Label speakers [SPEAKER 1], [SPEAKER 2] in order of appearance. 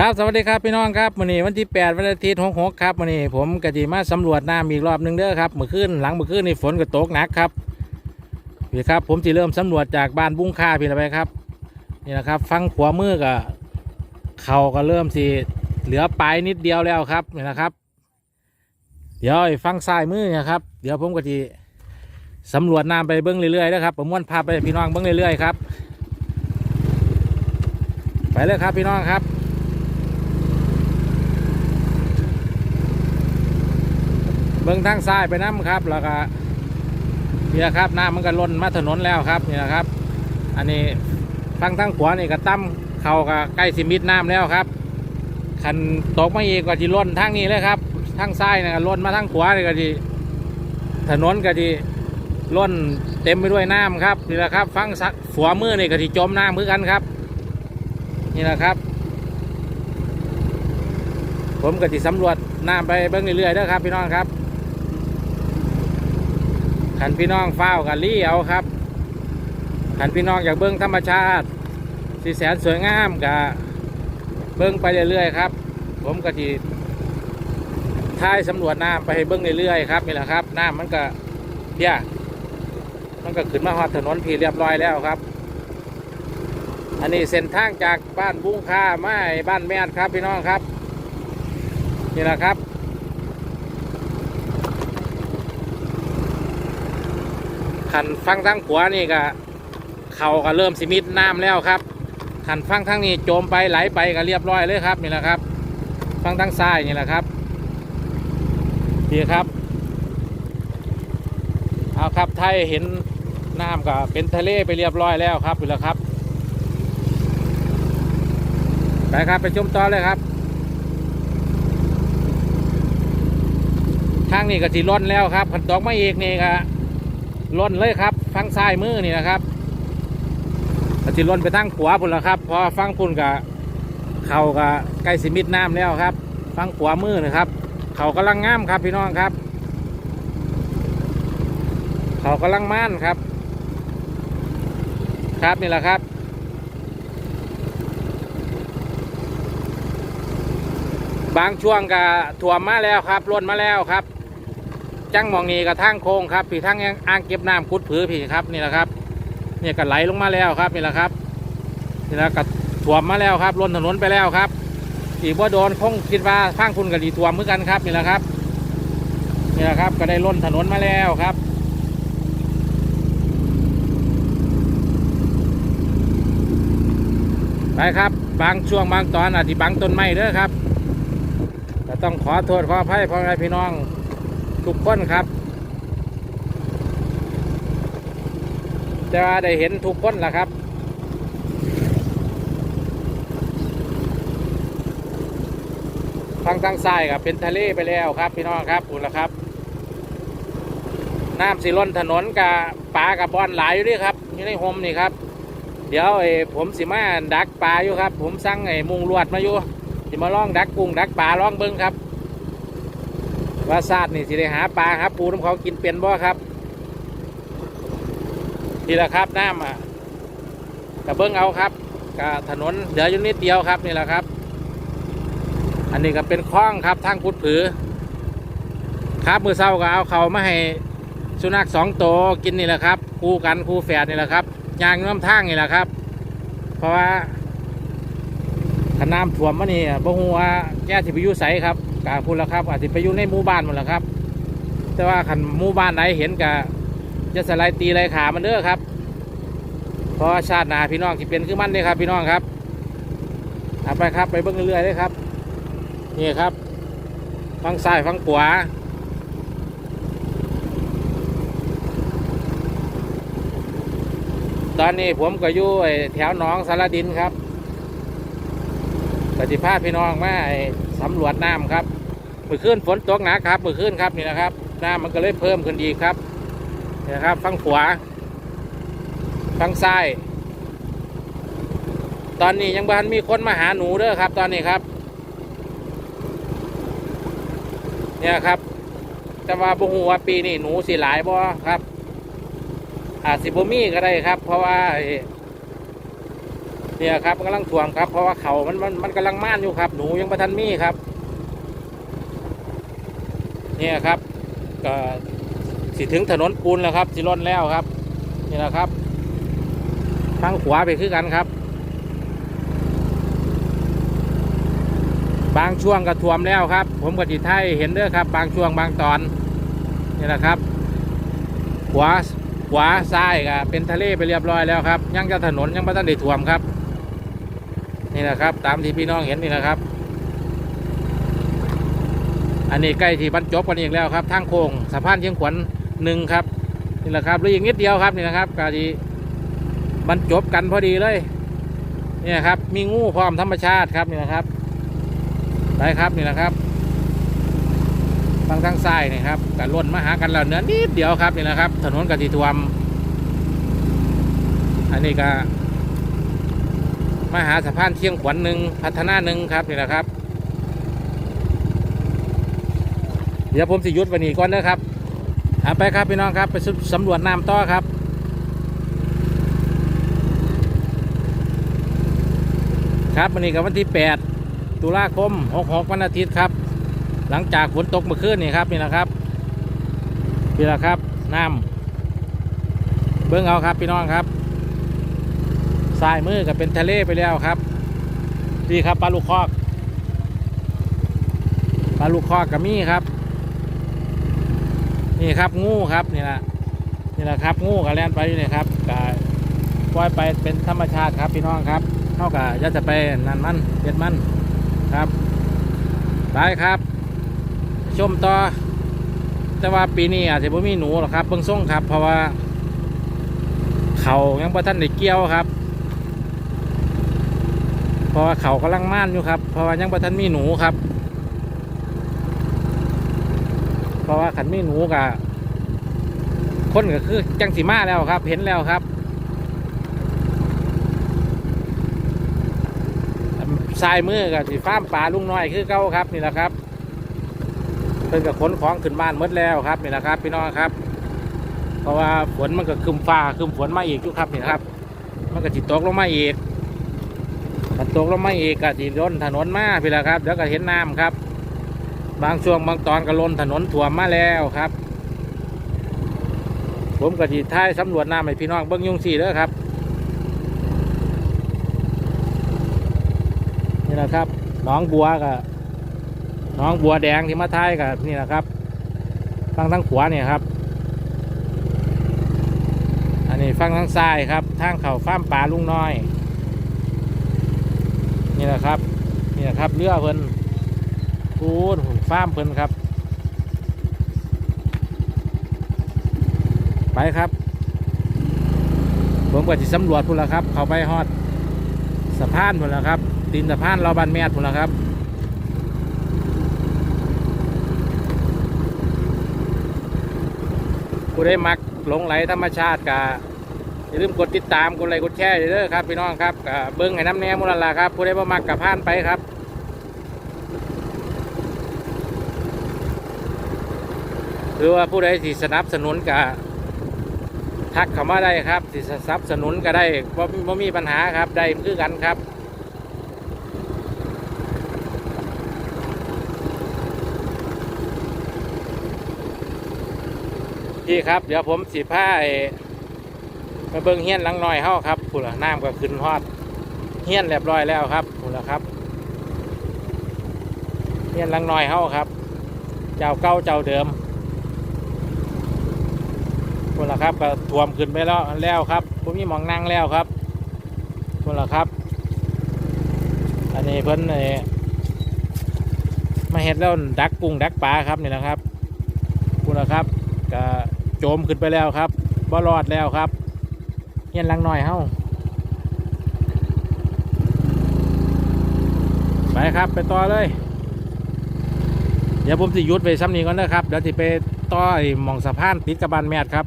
[SPEAKER 1] ครับสวัสดีครับพี่น้องครับวันนี้วันที่8วันอาทิตย์หกครับวันนี้ผมกะจิมาสำรวจน้ำอีกรอบหนึงเด้อครับเมื่อคืนหลังเมื่อคืนนี่ฝนก็ตกหนักครับพี่ครับผมจะเริ่มสำรวจจากบ้านบุ้งค่าพี่ละไปครับนี่นะครับ ฟังขวามือก็เข่าก็เริ่มสิเหลือปลายนิดเดียวแล้วครับนี่นะครับ เดี๋ยวฟังซ้ายมือนะครับ เดี๋ยวผมก็จะสำรวจน้ำไปเบิ้งเรื่อยๆนะครับผมม้วนพาไปพี่น้องเบิ้งเรื่อยๆครับไปเลยครับพี่น้องครับ เบื้องทางซ้ายไปน้ำครับ แล้วก็เนี่นะครับน้ำมันก็ล้นมาถนนแล้วครับนี่นะครับ อันนี้ฟังทางขวานี่ก็ตั้มเขาก็ใกล้สิมิดน้ำแล้วครับคันตกมาอีกก็จะล้นทางนี้เลยครับทางซ้ายนี่ก็ล้นมาทางขวานี่ก็จะถนนก็จะล้นเต็มไปด้วยน้ำครับนี่แหละครับ ฟังซ้ายขวามือนี่ก็จะจมน้ำเหมือนกันครับ นี่แหละครับ ผมก็จะสำรวจน้ำไปเบิ้องเรื่อยๆเด้อครับพี่น้องครับ ขันพี่น้องเฝ้าวกันลี่เอาครับขันพี่น้องอยากเบิ้งธรรมชาติสีแสนสวยงามกับเบิ้งไปเรื่อยๆครับ ผมก็ทีท้ายสำรวจน้ำไปให้เบิ้งเรื่อยๆครับนี่แหละครับ น้ำมันก็เพี้ยมันก็ขึ้นมาฮอดถนนพีเรียบร้อยแล้วครับ อันนี้เส้นทางจากบ้านบุ้งค่ามไอ้บ้านแม่นครับพี่น้องครับ นี่แหละครับ ขันฟังทางขวานี่ก็เขาก็เริ่มสิมิดน้ำแล้วครับขันฟังทางนี้โจมไปไหลไปก็เรียบร้อยเลยครับนี่แหละครับ ฟังทางซ้ายนี่แหละครับนี่ครับเอาครับไทยเห็นน้ำก็เป็นทะเลไปเรียบร้อยแล้วครับนี่แหละครับไปครับไปชมต่อเลยครับทางนี้ก็สีล้นแล้วครับขันตอกมาอีกนี่ก็ ล้นเลยครับฟังซ้ายมือนี่นะครับก็สีล้นไปทางขวาพุ่นแล้วครับเพอฟังพุ่นกับเขาก็ใกล้สิมิดน้ำแล้วครับ ฟังขวามือนะครับเขากำลังง่ามครับพี่น้องครับ เขากำลังม่านครับ ครับนี่แหละครับบางช่วงก็ถ่วมมาแล้วครับล้นมาแล้วครับ จังมองนี้กับทางโค้งครับพี่ทั้งอ่างเก็บน้ำคุดผือพี่ครับนี่แหละครับ เนี่ยก็ไหลลงมาแล้วครับนี่แหละครับนี่แหละก็ถ่วมมาแล้วครับล้นถนนไปแล้วครับอีกว่าโดนคงคิดว่าข้างคุณกับดีถ่วมเหมือนกันครับนี่แหละครับนี่แหละครับก็ได้ล้นถนนมาแล้วครับไปครับบางช่วงบางตอนอาจจะบังต้นไม้เด้อครับก็ต้องขอโทษขออภัยพ่อแม่พี่น้อง ทุกคนครับ จะได้เห็นทุกคนแหละครับทางทางซ้ายครับเป็นทะเลไปแล้วครับ พี่น้องครับอุ่นละครับ น้ำสิล้นถนนกับปลากับบอนหลายอยู่ด้วยครับอยู่ในโฮมนี่ครับ เดี๋ยวไอ้ผมสิมาดักปลาอยู่ครับ ผมสั่งไอ้มุงลวดมาอยู่สิมาล่องดักกุ้งดักปลาล่องเบิ้งครับ ว่าซาดนี่สิได้หาปลาครับปูน้ำเขากินเป็นบ่ครับนี่แหละครับน้ำอะกับเบิ้องเอาครับกับถนนเหลืออยู่นิดเดียวครับนี่แหละครับ อันนี้ก็เป็นคล้องครับทางพุดผือ ครับมือเศร้าก็เอาเขามาให้สุนัขสองตัวกินนี่แหละครับคู่กันคู่แฝดนี่แหละครับยางน้ำทางนี่แหละครับ เพราะว่าขน้ำท่วมมานี่บ่ฮู้ว่าแก่ที่ไปยู่ไสครับ กาพูดแล้วครับ อาจจะไปอยู่ในหมู่บ้านหมดแล้วครับ แต่ว่าขันหมู่บ้านไหนเห็นกะจะสไลด์ตีไรขามันเด้อครับ เพราะชาติหนาพี่น้องที่เป็นคือมันเด้อครับ พี่น้องครับเอาไปครับไปเบิ่งเรื่อยๆเลยครับ นี่ครับฟังซ้ายฟังขวาตอนนี้ผมก็อยู่แถวหนองสารดินครับปฏิภาณพี่น้องมาสำรวจน้ำครับ มื่อคืนฝนตกหนักครับมื่อคืนครับนี่นะครับน้ำมันก็เลยเพิ่มขึ้นอีกครับนี่นะครับฟังขวาฟังซ้าย ตอนนี้ยังบ้านมีคนมาหาหนูเด้อครับ ตอนนี้ครับ เนี่ยครับแต่ว่าบุหัวปีนี้หนูสิหลายบ่ครับ อาจสิบมีก็ได้ครับ เพราะว่าเนี่ยครับกำลังท่วมครับ เพราะว่าเขามันมันมันกำลังม่านอยู่ครับ หนูยังประทันมีครับ เนี่ยครับก็สิถึงถนนปูนแล้วครับสิล้นแล้วครับ นี่แหละครับทางขวาไปคือกันครับ บางช่วงก็ท่วมแล้วครับ ผมกับจิตไทยเห็นเด้อครับ บางช่วงบางตอนนี่แหละครับ ขวาขวาซ้ายก็เป็นทะเลไปเรียบร้อยแล้วครับ ยังจะถนนยังไม่ทันได้ท่วมครับ นี่แหละครับ ตามที่พี่น้องเห็นนี่แหละครับ อันนี้ใกล้ที่บรรจบกันอีกแล้วครับทางโค้งสะพานเชียงขวัญหนึ่งครับนี่แหละครับหรืออีกนิดเดียวครับนี่นะครับกาดีบรรจบกันพอดีเลยเนี่ยครับมีงูพร้อมธรรมชาติครับนี่นะครับไปครับนี่นะครับทางทางซ้ายนี่ครับกันล้นมาหากันแล้วเนื้อนิดเดียวครับนี่นะครับ ถนนกติทวม อันนี้ก็มาหาสะพานเชียงขวัญหนึ่งพัฒนาหนึ่งครับนี่นะครับ เดี๋ยวผมสิยุดวันนี้ก่อนนะครับเอาไปครับพี่น้องครับไปสำรวจน้ำต่อครับครับวันนี้กับวันที่ 8 ตุลาคม 66 วันอาทิตย์ครับ หลังจากฝนตกเมื่อคืนนี่ครับนี่นะครับนี่แหละครับน้ำเบิ้องเอาครับพี่น้องครับสายมือก็เป็นทะเลไปแล้วครับนี่ครับปลาลูกคอกปลาลูกคอกกับมี่ครับ นี่ครับงูครับนี่แหละนี่แหละครับงูกับแล่นไปอยู่นี่ครับก็ปล่อยไปเป็นธรรมชาติครับพี่น้องครับเท่ากับจะจะไปนั่นมันเด็ดมันครับไปครับ ชมต่อ แต่ว่าปีนี้อาจจะไม่มีหนูหรอกครับเบิ่งส่งครับ เพราะว่าเขายังประทันได้เกี่ยวครับ เพราะว่าเขากำลังม่านอยู่ครับ เพราะว่ายังประทันมีหนูครับ เพราะว่าขันไมีหนูกับคนก็คือจังสีมาแล้วครับ เห็นแล้วครับทรายมือกับสีฟ้ามป่าลุงน้อยคือเก้าครับนี่แหละครับเพิ่นกับขนของขึ้นบ้านหมดแล้วครับนี่แหละครับ พี่น้องครับ เพราะว่าฝนมันก็คืมฟ้าคืมฝนมาอีกอยู่ครับนี่ครับ มันก็จิตกลงมาอีกตกลงมาอีกก็จิล้นถนนมาพี่ละครับ เดี๋ยวก็เห็นน้ำครับ บางช่วงบางตอนก็ลนถนนถ่วมมาแล้วครับ ผมก็จีท้ายสำรวจน้ำให้พี่น้องเบิ้งยุงสี่เด้อครับ นี่นะครับน้องบัวกับน้องบัวแดงที่มาท้ายกับนี่นะครับฟังทั้งขวาเนี่ยครับ อันนี้ฟังทั้งซ้ายครับทางเขาฟ้ามป่าลุงน้อย นี่แหละครับ นี่แหละครับเรือเพิ่น พูดหุ่นฟ้ามเพิ่นครับ ไปครับ ผมก็จะสำรวจพุ่นละครับ เขาไปฮอดสะพานพุ่นละครับ ตีนสะพานเราบันแมดพุ่นละครับผู้ได้มักหลงไหลธรรมชาติกะอย่าลืมกดติดตามกดไลค์กดแชร์เด้อครับพี่น้องครับเบิ้งให้น้ำแน่มุลละครับผู้ได้มามักกับพานไปครับ หรือว่าผู้ใดที่สนับสนุนก็ทักเข้ามาได้ครับที่สนับสนุนก็ได้ว่าว่มีปัญหาครับได้คือกันครับพี่ครับ เดี๋ยวผมสีผ้าไปเบิ้งเฮี้ยนลังหน่อยเฮาครับพุ่นละน้ำก็ขึ้นฮอดเฮี้ยนเรียบร้อยแล้วครับพุ่นละครับเฮี้ยนลังหน่อยเฮาครับ เจ้าเก่าเจ้าเดิม คนละครับก็ท่วมขึ้นไปแล้วแล้วครับผมมีหมองนั่งแล้วครับคนละครับ อันนี้เพิ่นเอ่อมาเห็ดแล้วดักกุ้งดักปลาครับนี่แหละครับคนละครับก็โจมขึ้นไปแล้วครับบ่รอดแล้วครับเฮียลังหน่อยเฮ้าไปครับไปต่อเลย เดี๋ยวผมสิยุดไปซ้ำนี้ก่อนนะครับเดี๋ยวสิไปต่อหมองสะพานติดกับบานแมดครับ